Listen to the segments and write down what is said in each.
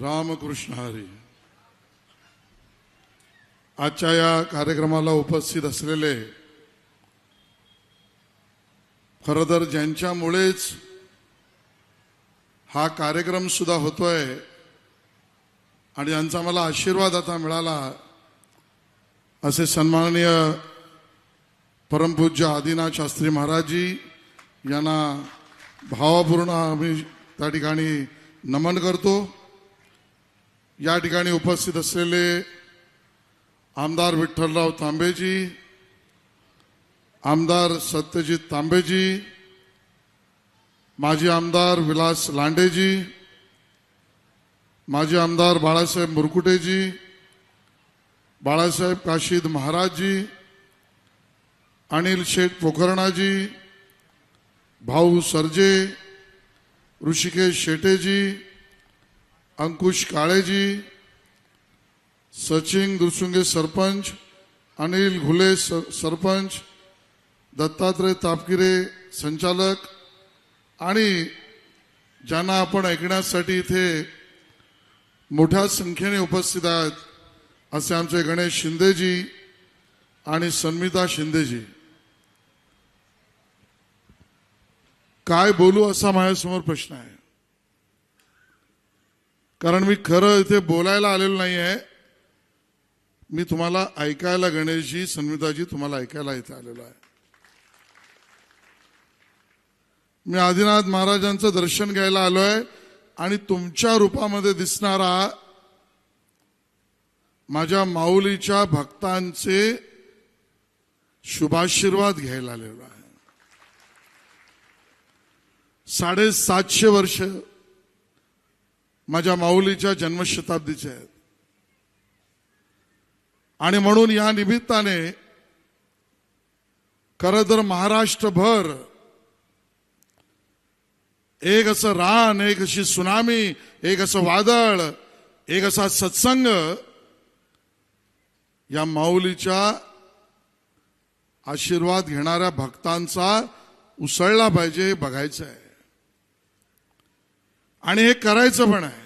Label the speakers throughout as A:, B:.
A: रामकृष्ण हरी. आजच्या या कार्यक्रमाला उपस्थित असलेले खर तर ज्यांच्यामुळेच हा कार्यक्रम सुद्धा होतोय आणि यांचा मला आशीर्वाद आता मिळाला असे सन्माननीय परमपूज्य आदिनाथ शास्त्री महाराजजी यांना भावपूर्ण आम्ही त्या ठिकाणी नमन करतो. या ठिकाणी उपस्थित असलेले आमदार विठ्ठलराव तांबेजी आमदार सत्यजित तांबेजी माजी आमदार विलास लांडेजी माजी आमदार बाळासाहेब मुरकुटेजी बाळासाहेब काशीद महाराजजी अनिल शेठ पोखरणाजी भाऊ सरजे ऋषिकेश शेटेजी अंकुश काळेजी सचिन दुसुंगे सरपंच अनिल घुले सर- सरपंच दत्तात्रय तापकिरे संचालक आणि ज्यांना आपण ऐकण्यासाठी इथे मोठ्या संख्येने उपस्थित आहेत असे आमचे गणेश शिंदेजी आणि सन्मिता शिंदेजी. काय बोलू असा माझ्यासमोर प्रश्न आहे. कारण मी खरं इथे बोलायला आलेलो नाही आहे मी तुम्हाला ऐकायला गणेशजी सन्मिताजी तुम्हाला ऐकायला इथे आलेलो आहे. मी आदिनाथ महाराजांचं दर्शन घ्यायला आलोय आणि तुमच्या रूपामध्ये दिसणारा माझ्या माऊलीच्या भक्तांचे शुभाशीर्वाद घ्यायला आलेलो आहे. साडेसातशे वर्ष माझ्या माऊलीच्या जन्मशताब्दीचे आहेत. आणि म्हणून या निमित्ताने खरं तर महाराष्ट्रभर एक असं रान एक अशी सुनामी एक असं वादळ एक असा सत्संग या माऊलीच्या आशीर्वाद घेणाऱ्या भक्तांचा उसळला पाहिजे हे बघायचं आहे. आणि हे करायचं पण आहे.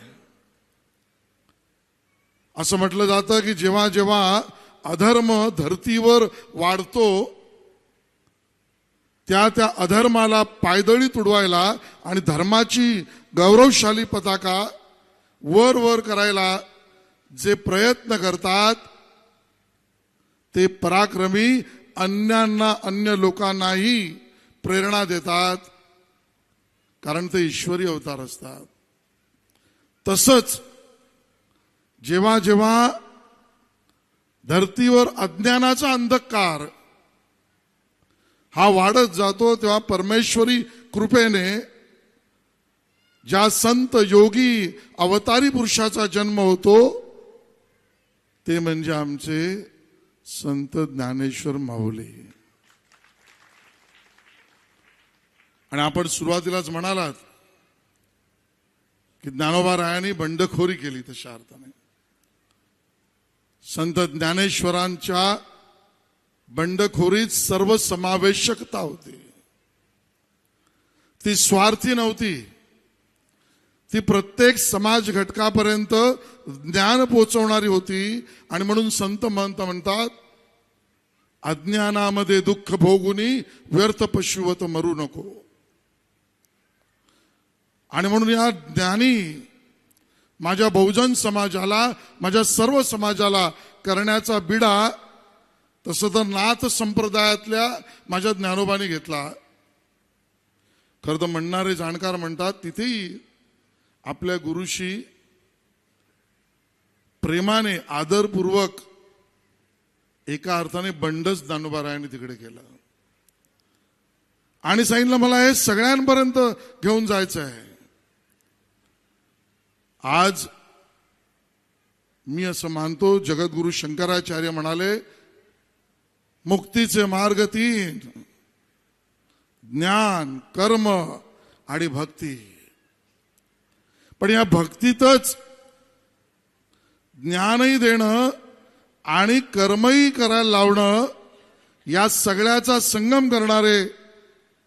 A: असं म्हटलं जातं की जेव्हा जेव्हा अधर्म धर्तीवर वाढतो त्या त्या अधर्माला पायदळी तुडवायला आणि धर्माची गौरवशाली पताका वर वर करायला जे प्रयत्न करतात ते पराक्रमी अन्यांना अन्य लोकांनाही प्रेरणा देतात. कारण ते ईश्वरी अवतार असतात. तसंच जेव्हा जेव्हा धर्तीवर अज्ञानाचा अंधकार हा वाढत जातो तेव्हा परमेश्वरी कृपेने ज्या संत योगी अवतारी पुरुषाचा जन्म होतो ते म्हणजे आमचे संत ज्ञानेश्वर माऊली. आणि आपण सुरुवातीलाच म्हणालात की ज्ञानोबा रायांनी बंडखोरी केली तशा अर्थाने संत ज्ञानेश्वरांच्या बंडखोरीत सर्व समावेशकता होती. ती स्वार्थी नव्हती. ती प्रत्येक समाज घटकापर्यंत ज्ञान पोचवणारी होती आणि म्हणून संत महंत म्हणतात अज्ञानामध्ये दुःख भोगुनी व्यर्थ पशुवत मरू नको. आणि म्हणून या ज्ञानी माझ्या बहुजन समाजाला माझ्या सर्व समाजाला करण्याचा बिडा तसं तर नाथ संप्रदायातल्या माझ्या ज्ञानोबाने घेतला. खरं तर म्हणणारे जाणकार म्हणतात तिथेही आपल्या गुरुशी प्रेमाने आदरपूर्वक एका अर्थाने बंडच ज्ञानोबारायाने तिकडे केलं. आणि सांगितलं मला हे सगळ्यांपर्यंत घेऊन जायचं आहे. आज मी असं मानतो जगद्गुरु शंकराचार्य म्हणाले मुक्तीचे मार्ग तीन ज्ञान कर्म आणि भक्ती. पण या भक्तीतच ज्ञानही देणं आणि कर्मही करायला लावणं या सगळ्याचा संगम करणारे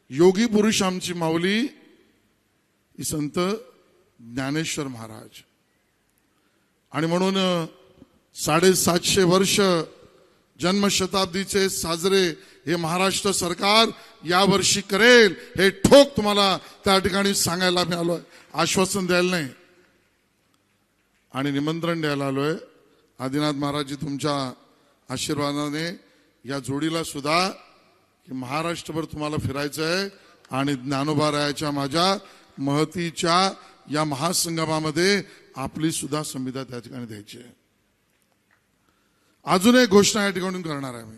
A: योगी पुरुष आमची माऊली संत ज्ञानेश्वर महाराज. आणि म्हणून साडेसातशे वर्ष जन्मशताब्दीचे साजरे हे महाराष्ट्र सरकार यावर्षी करेल हे ठोक तुम्हाला त्या ठिकाणी सांगायला मिळालोय आश्वासन द्यायला नाही. आणि निमंत्रण द्यायला आलोय. आदिनाथ महाराजजी तुमच्या आशीर्वादाने या जोडीला सुद्धा की महाराष्ट्रभर तुम्हाला फिरायचं आहे आणि ज्ञानोबा रायाच्या माझ्या महतीच्या या महासंगमामध्ये आपली सुद्धा संविधा त्या ठिकाणी द्यायची आहे. अजून एक घोषणा या ठिकाणून करणार आहे मी.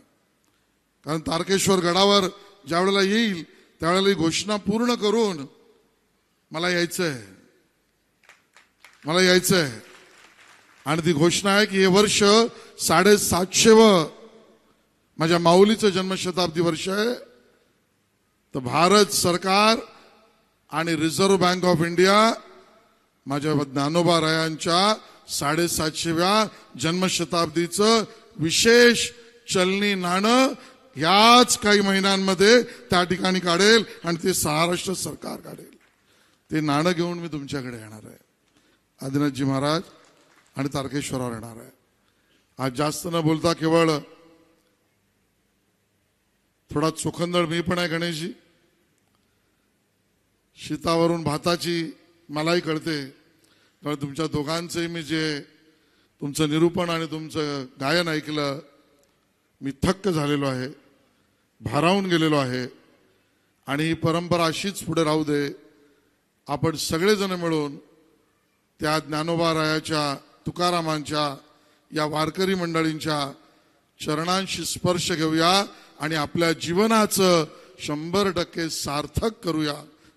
A: कारण तारकेश्वर गडावर ज्या वेळेला येईल त्यावेळेला ही घोषणा पूर्ण करून मला यायचं आहे मला यायचं आहे आणि ती घोषणा आहे की हे वर्ष साडेसातशे व माझ्या माऊलीचं जन्मशताब्दी वर्ष आहे. तर भारत सरकार आणि रिझर्व्ह बँक ऑफ इंडिया माझ्या ज्ञानोबा रायांच्या साडेसातशेव्या जन्मशताब्दीचं विशेष चलनी नाणं याच काही महिन्यांमध्ये त्या ठिकाणी काढेल आणि ते महाराष्ट्र सरकार काढेल. ते नाणं घेऊन मी तुमच्याकडे येणार आहे. आदिनाथजी महाराज आणि तारकेश्वरावर येणार आहे. आज जास्त न बोलता केवळ थोडा चोखंदळ मी पण आहे गणेशजी. शीतावरून भाताची मलाही कळते. कारण तुमच्या दोघांचंही मी जे तुमचं निरूपण आणि तुमचं गायन ऐकलं मी थक्क झालेलो आहे भारावून गेलेलो आहे. आणि ही परंपरा अशीच पुढे राहू दे. आपण सगळेजण मिळून त्या ज्ञानोबा रायाच्या तुकारामांच्या या वारकरी मंडळींच्या चरणांशी स्पर्श घेऊया आणि आपल्या जीवनाचं शंभर टक्के सार्थक करूया.